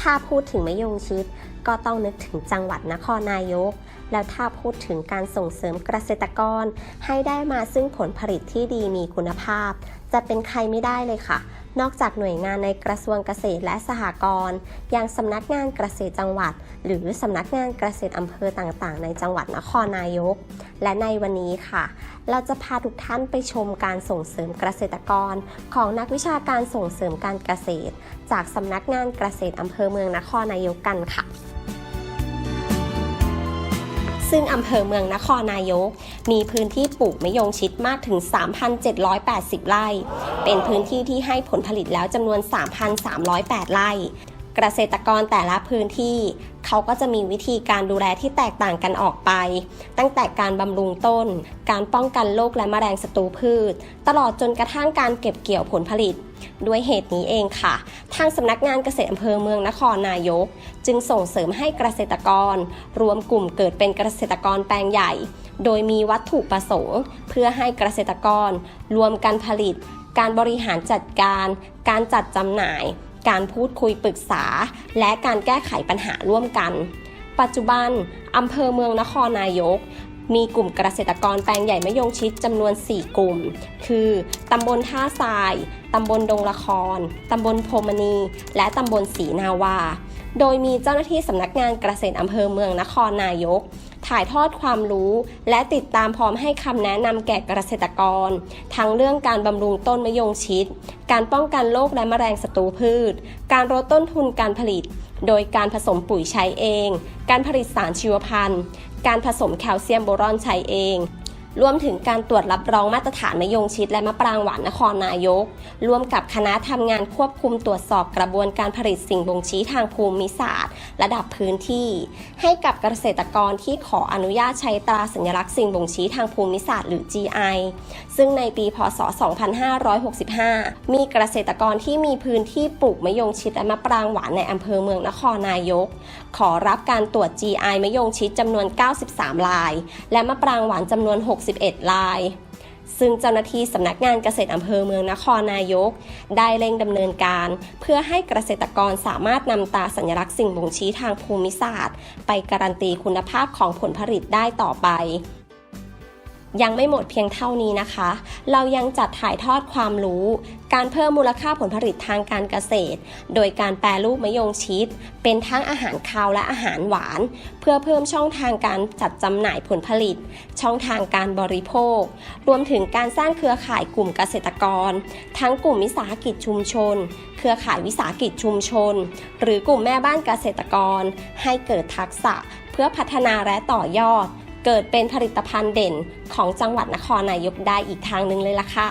ถ้าพูดถึงมะยงชิด ก็ต้องนึกถึงจังหวัดนครนายก แล้วถ้าพูดถึงการส่งเสริมเกษตรกร ให้ได้มาซึ่งผลผลิตที่ดีมีคุณภาพ จะเป็นใครไม่ได้เลยค่ะ นอกจากหน่วยงานในกระทรวงเกษตรและสหกรณ์อย่างสำนักงานเกษตรจังหวัด หรือสำนักงานเกษตรอำเภอต่างๆ ในจังหวัดนครนายก และในวันนี้ค่ะ เราจะพาทุกท่านไปชมการส่งเสริมเกษตรกร ของนักวิชาการส่งเสริมการเกษตร จากสำนักงานเกษตรอำเภอเมืองนครนายกกันค่ะซึ่งอำเภอเมืองนครนายก มีพื้นที่ปลูกมะยงชิดมากถึง 3,780 ไร่ เป็นพื้นที่ที่ให้ผลผลิตแล้วจำนวน 3,308 ไร่ เกษตรกรแต่ละพื้นที่เขาก็จะมีวิธีการดูแลที่แตกต่างกันออกไป ตั้งแต่การบำรุงต้น การป้องกันโรคและแมลงศัตรูพืช ตลอดจนกระทั่งการเก็บเกี่ยวผลผลิต ด้วยเหตุนี้เองค่ะ ทางสำนักงานเกษตรอำเภอเมืองนครนายก จึงส่งเสริมให้เกษตรกร รวมกลุ่มเกิดเป็นเกษตรกรแปลงใหญ่ โดยมีวัตถุประสงค์ เพื่อให้เกษตรกร รวมกันผลิต การบริหารจัดการ การจัดจำหน่าย การพูดคุยปรึกษา และการแก้ไขปัญหาร่วมกัน ปัจจุบันอำเภอเมืองนครนายก มีกลุ่มเกษตรกรแปลงใหญ่มะยงชิดจำนวน 4 กลุ่ม คือตำบลท่าทรายตำบลดงละครตำบลโพมณี และตำบลศรีนาวา โดยมีเจ้าหน้าที่สำนักงานเกษตรอำเภอเมืองนครนายก ถ่ายทอดความรู้ และติดตามพร้อมให้คำแนะนำแก่เกษตรกร ทั้งเรื่องการบำรุงต้นมะยงชิด การป้องกันโรคและแมลงศัตรูพืช การลดต้นทุนการผลิต โดยการผสมปุ๋ยใช้เอง การผลิตสารชีวพันธุ์ การผสมแคลเซียมโบรอนใช้เอง รวมถึงการตรวจรับรองมาตรฐานมะยงชิดและมะปรางหวานนครนายก ร่วมกับคณะทำงานควบคุมตรวจสอบกระบวนการผลิตสิ่งบ่งชี้ทางภูมิศาสตร์ ระดับพื้นที่ ให้กับเกษตรกรที่ขออนุญาตใช้ตราสัญลักษณ์สิ่งบ่งชี้ทางภูมิศาสตร์หรือ GI ซึ่งในปี พศ 2565 มีเกษตรกรที่มีพื้นที่ปลูกมะยงชิดและมะปรางหวานในอำเภอเมืองนครนายก ขอรับการตรวจ GI มะยงชิดจำนวน 93ลาย และมะปรางหวานจำนวน61ลาย ซึ่งเจ้าหน้าที่สำนักงานเกษตรอำเภอเมืองนครนายก ได้เร่งดำเนินการ เพื่อให้เกษตรกรสามารถนำตาสัญลักษณ์สิ่งบ่งชี้ทางภูมิศาสตร์ ไปการันตีคุณภาพของผลผลิตได้ต่อไป ยังไม่หมดเพียงเท่านี้นะคะ เรายังจัดถ่ายทอดความรู้ การเพิ่มมูลค่าผลผลิตทางการเกษตร โดยการแปรรูปมะยงชิด เป็นทั้งอาหารคาวและอาหารหวาน เพื่อเพิ่มช่องทางการจัดจำหน่ายผลผลิต ช่องทางการบริโภค รวมถึงการสร้างเครือข่ายกลุ่มเกษตรกร ทั้งกลุ่มวิสาหกิจชุมชน เครือข่ายวิสาหกิจชุมชน หรือกลุ่มแม่บ้านเกษตรกร ให้เกิดทักษะ เพื่อพัฒนาและต่อยอด เกิดเป็นผลิตภัณฑ์เด่นของจังหวัดนครนายกได้อีกทางหนึ่งเลยล่ะค่ะ